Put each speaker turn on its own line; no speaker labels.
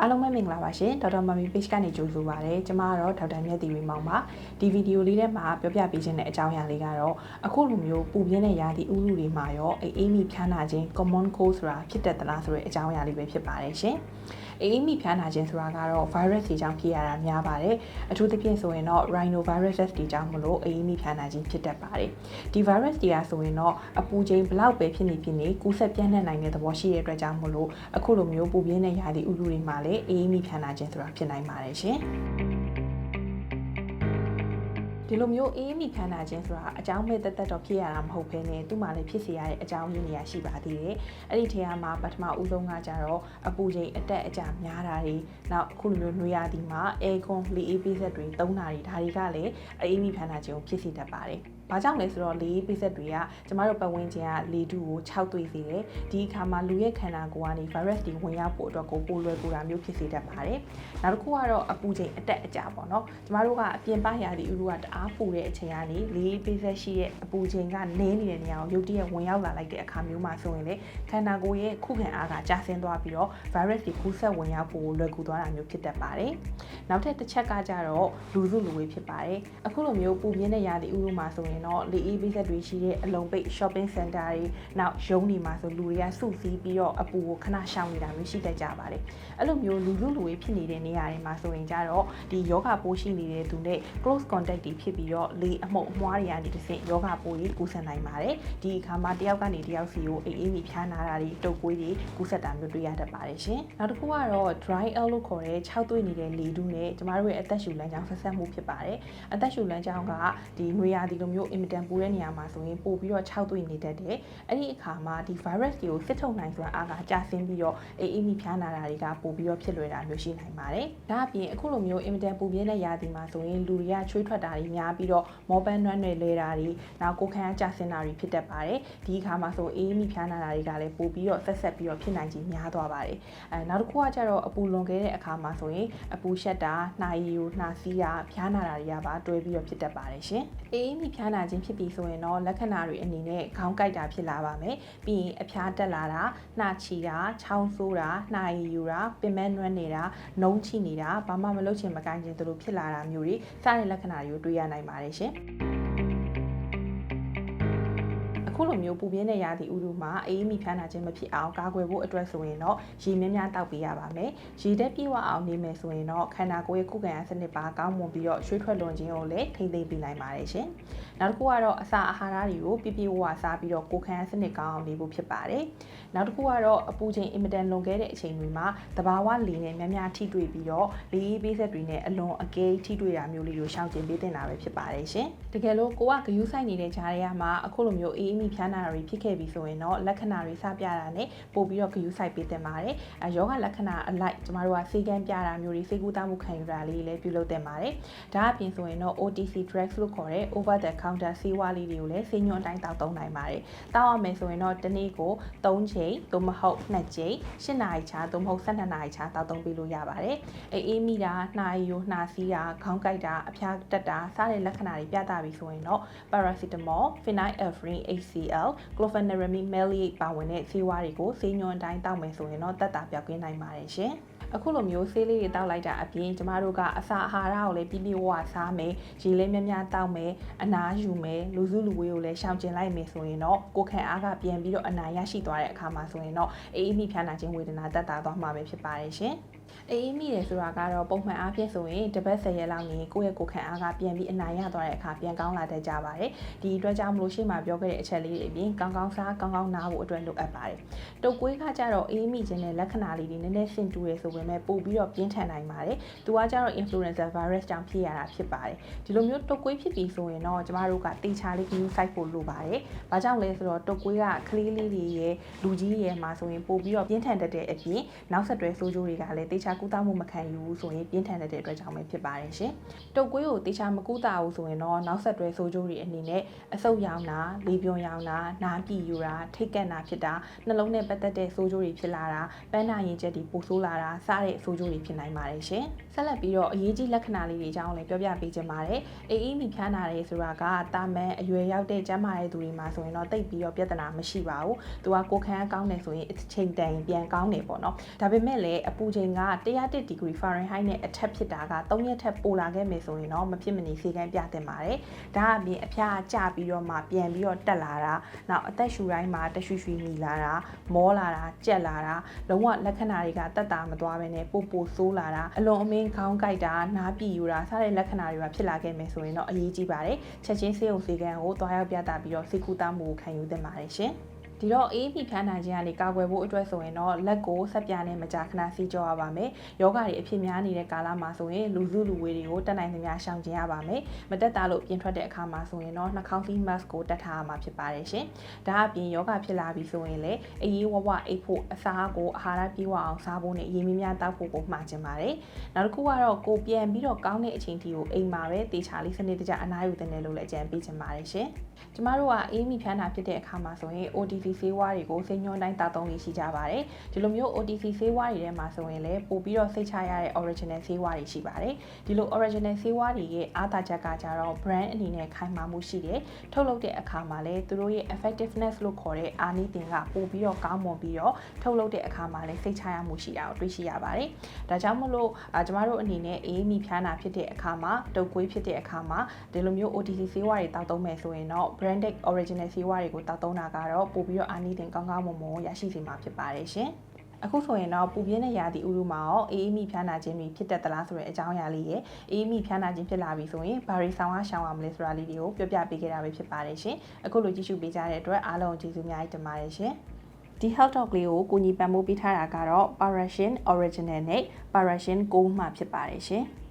အားလုံးပဲမင်္ဂလာပါရှင်ဒေါက်တာမမီ page ကနေကြိုဆိုပါရစေကျွန်မကတော့ဒေါက်တာမြတ်တီဝေမောင်ပါဒီဗီဒီယိုလေးထဲမှာပြောပြပေးခြင်းတဲ့အကြောင်းအရာလေးကတော့အခုလိုမျိုးပူပြင်းတဲ့ရာသီဥတုတွေမှာရောအေးအေးမိဖျားနာခြင်း common cold ဆိုတာဖြစ်တတ်သလားဆိုတဲ့အကြောင်းအရာလေးပဲဖြစ်ပါတယ်ရှင် အေးအေးမိဖျားနာခြင်းဆိုတာကတော့ virus တွေကြောင့်ဖြစ်ရတာများပါတယ်အထူးသဖြင့်ဆိုရင်တော့ rhinoviruses တွေကြောင့်မလို့အေးအေးမိဖျားနာခြင်းဖြစ်တတ်ပါတယ်ဒီ virus တွေကဆိုရင်တော့အပူချိန်ဘလောက်ပဲဖြစ်နေဖြစ်နေကူးစက်ပြန့်နှံ့နိုင်တဲ့သဘောရှိတဲ့အတွက်ကြောင့်မလို့အခုလိုမျိုးပူပြင်းတဲ့ရာသီဥတုတွေမှာလည်းအေးအေးမိဖျားနာခြင်းဆိုတာဖြစ်နိုင်ပါတယ်ရှင် ဒီလိုမျိုးအေးမိခန္ဓာခြင်းဆိုတာအကြောင်းမဲ့တက်တက်တော့ဖြစ်ရတာမဟုတ်ဘဲနဲ့သူ့မှာလည်းဖြစ်စေရတဲ့အကြောင်းရင်းတွေရှိပါသေးတယ်။အဲ့ဒီထဲမှာပထမဦးဆုံးကကြတော့အပူချိန်အတက်အကျများတာတွေနောက်အခုလိုမျိုးနှွေရာသီမှာအဲကွန်လီအေးပေးဆက်တွေသုံးတာတွေဒါတွေကလည်းအေးမိခန္ဓာခြင်းကိုဖြစ်စေတတ်ပါတယ်။ ဘာကြောင့်လဲဆိုတော့လေပိစက်တွေကကျမတို့ပတ်ဝန်းကျင်ကလေတူကို6သွေးစေတယ်ဒီအခါမှာလူရဲ့ခန္ဓာကိုယ်ကနေ virus တွေဝင်ရောက်ဖို့အတွက်ကိုပိုလွယ်ကူတာမျိုးဖြစ်စေတတ်ပါတယ်နောက်တစ်ခုကတော့အပူချိန်အတက်အကျပေါ့နော်ကျမတို့ကအပြင်ပရာသီဥတုကတအားပူတဲ့အချိန်ကနေလေပိစက်ရှိတဲ့အပူချိန်ကနည်းနေတဲ့နေရာကိုရုတ်တရက်ဝင်ရောက်လာလိုက်တဲ့အခါမျိုးမှာဆိုရင်လေခန္ဓာကိုယ်ရဲ့ခုခံအားကကျဆင်းသွားပြီးတော့ virus တွေကူးစက်ဝင်ရောက်ဖို့လွယ်ကူသွားတာမျိုးဖြစ်တတ်ပါတယ်နောက်ထပ်တစ်ချက်ကကြတော့လူစုလူဝေးဖြစ်ပါတယ်အခုလိုမျိုးပူပြင်းတဲ့ရာသီဥတုမှာဆိုရင်တော့လေအေးပိစက်တွေရှိတဲ့အလုံးပိတ် shopping center တွေနောက်ရုံးတွေမှာဆိုလူတွေကစုစည်းပြီးတော့အပူကိုခဏရှောင်နေတာမျိုးရှိတတ်ကြပါတယ်အဲ့လိုမျိုးလူလူလူဝေးဖြစ်နေတဲ့နေရာတွေမှာဆိုရင်ကြတော့ဒီယောဂပိုးရှိနေတဲ့သူနဲ့ close contact တွေဖြစ်ပြီးတော့လေအမှုန့်အမွှားတွေကနေတစ်ဆင့်ယောဂပိုးကြီးကူးစက်နိုင်ပါတယ်ဒီအခါမှာတယောက်ကနေတယောက်စီကိုအေးအေးမိဖျားနာတာတွေတုပ်ကွေးတွေကူးစက်တာမျိုးတွေ့ရတတ်ပါတယ်ရှင်နောက်တစ်ခုကတော့ dry air လို့ခေါ်တဲ့ခြောက်သွေ့နေတဲ့လေတူးနဲ့ကျမတို့ရဲ့အသက်ရှူလမ်းကြောင်းဆက်ဆက်မှုဖြစ်ပါတယ်အသက်ရှူလမ်းကြောင်းကဒီနွေရာသီလိုမျိုးအင်မတန်ပူတဲ့နေရာမှာဆိုရင်ပို့ပြီးတော့ခြောက်သွေ့နေတတ်တယ်အဲ့ဒီအခါမှာဒီ virus တွေကိုစစ်ထုတ်နိုင်စွမ်းအားကကျဆင်းပြီးတော့အေးအေးမိဖျားနာတာတွေကပို့ပြီးတော့ဖြစ်လွယ်တာမျိုးရှိနိုင်ပါတယ်ဒါအပြင်အခုလိုမျိုးအင်မတန်ပူပြင်းတဲ့ရာသီမှာဆိုရင်လူတွေကချွေးထွက်တာတွေများပြီးတော့မောပန်းနှွမ်းတွေလဲတာတွေနောက်ကိုယ်ခံအားကျဆင်းတာတွေဖြစ်တတ်ပါတယ်ဒီအခါမှာဆိုအေးအေးမိဖျားနာတာတွေကလည်းပို့ပြီးတော့ဆက်ဆက်ပြီးတော့ဖြစ်နိုင်ခြင်းများသွားပါတယ်အဲနောက်တစ်ခုကကျတော့အပူလွန်ခဲ့တဲ့အခါမှာဆိုရင်အပူရှက်တာနှာရည်ကိုနှာစီးတာဖျားနာတာတွေကပါတွဲပြီးတော့ဖြစ်တတ်ပါတယ်ရှင်အေးအေးမိဖျားနာခြင်းဖြစ်ပြီးဆိုရင်တော့လက္ခဏာတွေအနေနဲ့ခေါင်းကိုက်တာဖြစ်လာပါမယ်ပြီးရင်အဖျားတက်လာတာနှာချီတာချောင်းဆိုးတာနှာရည်ယူတာပင်မနွမ်းနေတာနှုံးချိနေတာဘာမှမလုပ်ချင်မကိုင်းချင်သလိုဖြစ်လာတာမျိုးတွေစတဲ့လက္ခဏာတွေကိုတွေ့ရနိုင်ပါတယ်ရှင် ခုလိုမျိုးပူပြင်းတဲ့ရာသီဥတုမှာအေးမိဖျားနာခြင်းမဖြစ်အောင်ကာကွယ်ဖို့အတွက်ဆိုရင်တော့ရေများများတောက်ပေးရပါမယ်။ရေတက်ပြည့်ဝအောင်နေမယ်ဆိုရင်တော့ခန္ဓာကိုယ်ရဲ့ခုခံအားစနစ်ပါကောင်းမွန်ပြီးတော့ရွှေထွက်လွန်ခြင်းကိုလည်းထိမ့်သိမ်းပေးနိုင်ပါတယ်ရှင်။နောက်တစ်ခုကတော့အစာအာဟာရတွေကိုပြည့်ပြည့်ဝဝစားပြီးတော့ကိုယ်ခံအားစနစ်ကောင်းအောင်နေဖို့ဖြစ်ပါတယ်။နောက်တစ်ခုကတော့အပူချိန်အင်မတန်လွန်ခဲ့တဲ့အချိန်တွေမှာတဘာဝလေနဲ့များများထိတွေ့ပြီးတော့လေအေးပေးဆက်တွေနဲ့အလွန်အကဲထိတွေ့တာမျိုးလေးကိုရှောင်ကျဉ်ပေးတင်တာပဲဖြစ်ပါတယ်ရှင်။တကယ်လို့ကိုကဂယုဆိုင်နေတဲ့ဂျားတွေကမှအခုလိုမျိုးအေးအေးမိဖျားနာတာတွေဖြစ်ခဲ့ပြီဆိုရင်တော့လက္ခဏာတွေစပြတာနဲ့ပို့ပြီးတော့ဂရုစိုက်ပေးသင့်ပါတယ်။အဲယောဂလက္ခဏာအလိုက်ကျမတို့ကစေကန်းပြတာမျိုးတွေစေကူတာမှုခံယူတာလေးလည်းပြုလုပ်သင့်ပါတယ်။ဒါအပြင်ဆိုရင်တော့ OTC drugs လို့ခေါ်တဲ့ over the counter ဆေးဝါးလေးတွေကိုလည်းဆေးညွှန်းအတိုင်းတောက်သုံးနိုင်ပါတယ်။တောက်ရမယ်ဆိုရင်တော့တစ်နေ့ကို3ချိန်သို့မဟုတ်2ချိန်8နာရီချာသို့မဟုတ်12နာရီချာတောက်သုံးပေးလို့ရပါတယ်။အေးအေးမိတာနှာရည်ကိုနှာစီးတာခေါင်းကိုက်တာအဖျားတက်တာစတဲ့လက္ခဏာတွေပြသပြီးဆိုရင်တော့ paracetamol, phenylephrine HCl chlorpheniramine maleate ပါဝင်တဲ့ဆေးဝါးတွေကိုဆေးညွှန်းတိုင်းတောက်မယ်ဆိုရင်တော့တက်တာပြောက်ကင်းနိုင်ပါတယ်ရှင်။အခုလိုမျိုးဆေးလေးတွေတောက်လိုက်တာအပြင်ကျမတို့ကအစာအာဟာရကိုလည်းပြပြဝဝစားမယ်ရေလေးများများတောက်မယ်အနားယူမယ်လူစုလူဝေးကိုလည်းရှောင်ကျဉ်လိုက်မယ်ဆိုရင်တော့ကိုယ်ခံအားကပြန်ပြီးတော့အနာရရှိသွားတဲ့အခါမှာဆိုရင်တော့အေးအေးမိဖျားနာခြင်းဝေဒနာတက်တာသွားမှာပဲဖြစ်ပါတယ်ရှင်။ အေးအေးမိတယ်ဆိုတာကတော့ပုံမှန်အားဖြင့်ဆိုရင်တစ်ပတ်10ရက်လောက်နေကိုယ့်ရဲ့ကိုယ်ခံအားကပြန်ပြီးအနိုင်ရသွားတဲ့အခါပြန်ကောင်းလာတတ်ကြပါတယ်ဒီအတွက်ကြောင့်မလို့ရှေ့မှာပြောခဲ့တဲ့အချက်လေးတွေအပြင်ကောင်းကောင်းစားကောင်းကောင်းနားဖို့အတွက်လိုအပ်ပါတယ်တုပ်ကွေးခါကျတော့အေးမိခြင်းတဲ့လက္ခဏာလေးတွေနည်းနည်းဆင်တူရဆိုပေမဲ့ပို့ပြီးတော့ပြင်းထန်နိုင်ပါတယ်သူကကျတော့ influenza virus ကြောင့်ဖြစ်ရတာဖြစ်ပါတယ်ဒီလိုမျိုးတုပ်ကွေးဖြစ်ပြီးဆိုရင်တော့ကျမတို့ကတေချာလေး view site ဖို့လိုပါတယ်ဘာကြောင့်လဲဆိုတော့တုပ်ကွေးကကလေးလေးတွေရဲ့လူကြီးရဲ့မှာဆိုရင်ပို့ပြီးတော့ပြင်းထန်တတ်တဲ့အပြင်နောက်ဆက်တွဲဆိုးကျိုးတွေကလည်းတေချာကုသမှုမခံယူဘူးဆိုရင်ပြင်းထန်တဲ့အတွက်ကြောင့်ပဲဖြစ်ပါတယ်ရှင်။တုပ်ကွေးကိုတေချာမကုသဘူးဆိုရင်တော့နောက်ဆက်တွဲဆိုးကျိုးတွေအနေနဲ့အဆုတ်ရောင်တာ၊လေပြွန်ရောင်တာ၊နားပြည်ယူတာ၊ထိတ်ကန့်တာဖြစ်တာနှလုံးနဲ့ပတ်သက်တဲ့ဆိုးကျိုးတွေဖြစ်လာတာ၊ပန်းနာရင်ကျက်တွေပိုဆိုးလာတာစတဲ့ဆိုးကျိုးတွေဖြစ်နိုင်ပါတယ်ရှင်။ဆက်လက်ပြီးတော့အရေးကြီးလက္ခဏာလေးတွေအကြောင်းလည်းပြောပြပေးချင်ပါတယ်။အေးအေးမိဖျားနာတယ်ဆိုတာကတာမန်အရွယ်ရောက်တဲ့ကျန်းမာတဲ့သူတွေမှာဆိုရင်တော့တိတ်ပြီးတော့ပြဿနာမရှိပါဘူး။သူကကိုယ်ခံကောင်းတယ်ဆိုရင်အချိန်တန်ပြန်ကောင်းတယ်ပေါ့နော်။ဒါပေမဲ့လည်းအပူချိန်က101 degree Fahrenheit နဲ့အထက်ဖြစ်တာက3ရက်ထက်ပိုလာခဲ့မယ်ဆိုရင်တော့မဖြစ်မနေစေကမ်းပြတင်ပါတယ်။ဒါအပြင်အဖျားကျပြီးတော့မှပြန်ပြီးတော့တက်လာတာနောက်အသက်ရှူတိုင်းမှာတရွှီရွှီမိလာတာမောလာတာကြက်လာတာလုံးဝလက္ခဏာတွေကတက်တာမသွားဘဲနဲ့ပိုပိုဆိုးလာတာအလွန်အမင်းခေါင်းကိုက်တာနားပြည်ယူတာစတဲ့လက္ခဏာတွေကဖြစ်လာခဲ့မယ်ဆိုရင်တော့အရေးကြီးပါတယ်။ချက်ချင်းဆေးရုံဆေးကမ်းကိုတွားရောက်ပြသပြီးတော့စိတ်ကူးတာမှုကိုခံယူသင့်ပါတယ်ရှင်။ ဒီတော့အေးပြီဖျားနိုင်ခြင်းကနေကာကွယ်ဖို့အတွက်ဆိုရင်တော့လက်ကိုဆက်ပြားနဲ့မကြာခဏစီးကြောရပါမယ်။ယောဂတွေအဖြစ်များနေတဲ့ကာလမှာဆိုရင်လူစုလူဝေးတွေကိုတက်နိုင်သမျှရှောင်ကျဉ်ရပါမယ်။မတက်တာလို့ပြင်ထွက်တဲ့အခါမှာဆိုရင်တော့နှာခေါင်းစည်း mask ကိုတက်ထားရမှာဖြစ်ပါတယ်ရှင်။ဒါအပြင်ယောဂဖြစ်လာပြီဆိုရင်လည်းအေးဝဝအိတ်ဖို့အစာကိုအာဟာရပြည့်ဝအောင်စားဖို့နဲ့ရေမြများတောက်ဖို့ကိုမှာကျင်ပါတယ်။နောက်တစ်ခုကတော့ကိုပြန်ပြီးတော့ကောင်းတဲ့အချိန်ထိကိုအိမ်မှာပဲတေချာလေးစနစ်တကျအနားယူတဲ့လို့လည်းအကြံပေးချင်ပါတယ်ရှင်။ကျမတို့ကအေးမိဖျားနာဖြစ်တဲ့အခါမှာဆိုရင် OTC ဆေးဝါးတွေကိုစိတ်ညွှန်းတိုင်းတောက်သုံးလေးရှိကြပါတယ်ဒီလိုမျိုး OTC ဆေးဝါးတွေထဲမှာဆိုရင်လည်းပို့ပြီးတော့စိတ်ချရတဲ့ original ဆေးဝါးတွေရှိပါတယ်ဒီလို original ဆေးဝါးတွေရဲ့အားသာချက်ကကြတော့ brand အနေနဲ့ခိုင်မာမှုရှိတယ်ထုတ်လုပ်တဲ့အခါမှာလည်းသူတို့ရဲ့ effectiveness လို့ခေါ်တဲ့အာနိသင်ကပို့ပြီးတော့ကောင်းမွန်ပြီးတော့ထုတ်လုပ်တဲ့အခါမှာလည်းစိတ်ချရမှုရှိတာကိုတွေ့ရှိရပါတယ်ဒါကြောင့်မလို့ကျမတို့အနေနဲ့အေးမိဖျားနာဖြစ်တဲ့အခါမှာတုပ်ကွေးဖြစ်တဲ့အခါမှာဒီလိုမျိုး OTC ဆေးဝါးတွေတောက်သုံးမယ်ဆိုရင်တော့ branded original ဆေးဝါးတွေကိုတောက်သုံးတာကတော့ပို့ပြီးတော့အာနိသင်ကောင်းကောင်းမွန်မွန်ရရှိစေမှာဖြစ်ပါတယ်ရှင်အခုဆိုရင်တော့ပူပြင်းတဲ့ရာသီဥတုမှာရောအေးအေးမိဖျားနာခြင်းတွေဖြစ်တတ်သလားဆိုတဲ့အကြောင်းအရာလေးရယ်အေးအေးမိဖျားနာခြင်းဖြစ်လာပြီဆိုရင်ဘာတွေဆောင်ရရှောင်ရမလဲဆိုတာလေးတွေကိုပြောပြပေးခဲ့တာပဲဖြစ်ပါတယ်ရှင်အခုလိုကြည့်ရှုပေးကြတဲ့အတွက်အားလုံးကျေးဇူးအများကြီးတင်ပါတယ်ရှင်ဒီ health talk လေးကိုကိုညီပံမိုးပေးထားတာကတော့ Parasian Original နဲ့ Parasian 6မှဖြစ်ပါတယ်ရှင်။